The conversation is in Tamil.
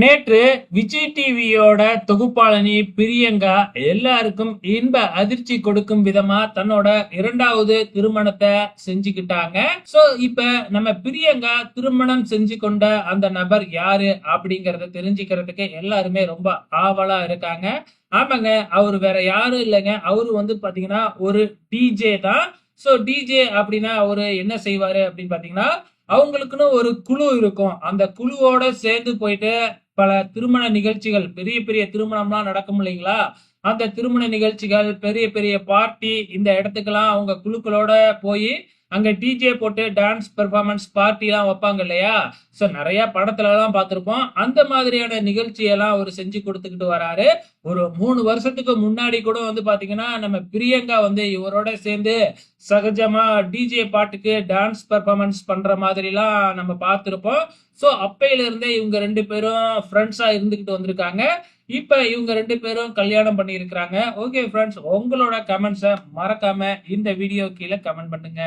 நேற்று விஜய் டிவியோட தொகுப்பாளனி பிரியங்கா எல்லாருக்கும் இன்ப அதிர்ச்சி கொடுக்கும் விதமா தன்னோட இரண்டாவது திருமணத்தை செஞ்சுக்கிட்டாங்க. சோ இப்ப நம்ம பிரியங்கா திருமணம் செஞ்சு கொண்ட அந்த நபர் யாரு அப்படிங்கறத தெரிஞ்சுக்கிறதுக்கு எல்லாருமே ரொம்ப ஆவலா இருக்காங்க. ஆமாங்க அவர் வேற யாரும் இல்லைங்க. அவரு வந்து பாத்தீங்கன்னா ஒரு டிஜே தான். சோ டிஜே அப்படின்னா அவரு என்ன செய்வாரு அப்படின்னு பாத்தீங்கன்னா அவங்களுக்குன்னு ஒரு குழு இருக்கும். அந்த குழுவோட சேர்ந்து போயிட்டு பல திருமண நிகழ்ச்சிகள் பெரிய பெரிய திருமணம்லாம் நடக்கும் இல்லைங்களா? அந்த திருமண நிகழ்ச்சிகள் பெரிய பெரிய பார்ட்டி இந்த இடத்துக்கெல்லாம் அவங்க குழுக்களோட போய் அங்க டிஜே போட்டு டான்ஸ் பெர்ஃபார்மன்ஸ் பார்ட்டி எல்லாம் வைப்பாங்க இல்லையா? சோ நிறைய படத்துல எல்லாம் பார்த்திருப்போம். அந்த மாதிரியான நிகழ்ச்சியெல்லாம் அவர் செஞ்சு கொடுத்துக்கிட்டு வராரு. ஒரு மூணு வருஷத்துக்கு முன்னாடி கூட வந்து பாத்தீங்கன்னா நம்ம பிரியங்கா வந்து இவரோட சேர்ந்து சகஜமா டிஜே பாட்டுக்கு டான்ஸ் பெர்ஃபார்மன்ஸ் பண்ற மாதிரிலாம் நம்ம பார்த்திருப்போம். ஸோ அப்பையில இருந்தே இவங்க ரெண்டு பேரும் ஃப்ரெண்ட்ஸா இருந்துகிட்டு வந்திருக்காங்க. இப்ப இவங்க ரெண்டு பேரும் கல்யாணம் பண்ணி இருக்கிறாங்க ஓகே ஃப்ரெண்ட்ஸ் உங்களோட கமெண்ட்ஸை மறக்காம இந்த வீடியோ கீழே கமெண்ட் பண்ணுங்க.